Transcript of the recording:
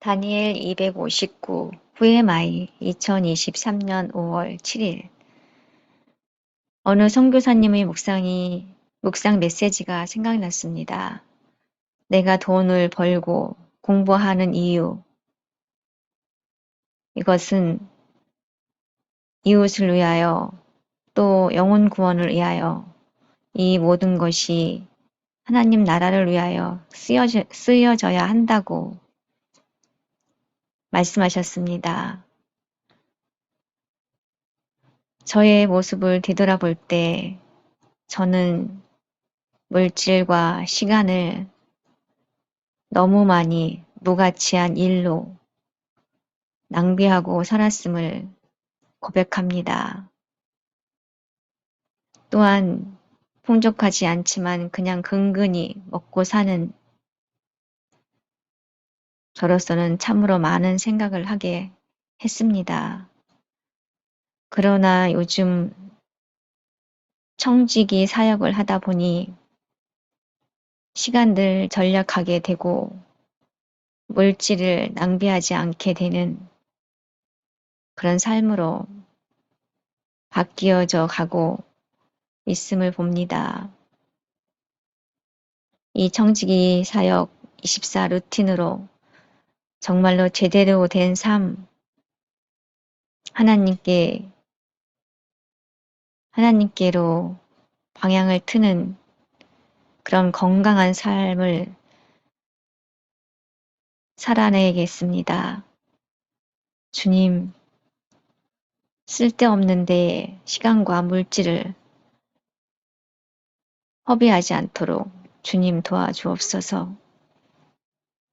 다니엘 259 후에마이 2023년 5월 7일 어느 선교사님의 묵상이 묵상 메시지가 생각났습니다. 내가 돈을 벌고 공부하는 이유 이것은 이웃을 위하여 또 영혼 구원을 위하여 이 모든 것이 하나님 나라를 위하여 쓰여져, 쓰여져야 한다고 말씀하셨습니다. 저의 모습을 뒤돌아볼 때 저는 물질과 시간을 너무 많이 무가치한 일로 낭비하고 살았음을 고백합니다. 또한 풍족하지 않지만 그냥 근근히 먹고 사는 저로서는 참으로 많은 생각을 하게 했습니다. 그러나 요즘 청지기 사역을 하다 보니 시간들 전략하게 되고 물질을 낭비하지 않게 되는 그런 삶으로 바뀌어져 가고 있음을 봅니다. 이 청지기 사역 24 루틴으로 정말로 제대로 된 삶, 하나님께, 하나님께로 방향을 트는 그런 건강한 삶을 살아내겠습니다. 주님, 쓸데없는데 시간과 물질을 허비하지 않도록 주님 도와주옵소서.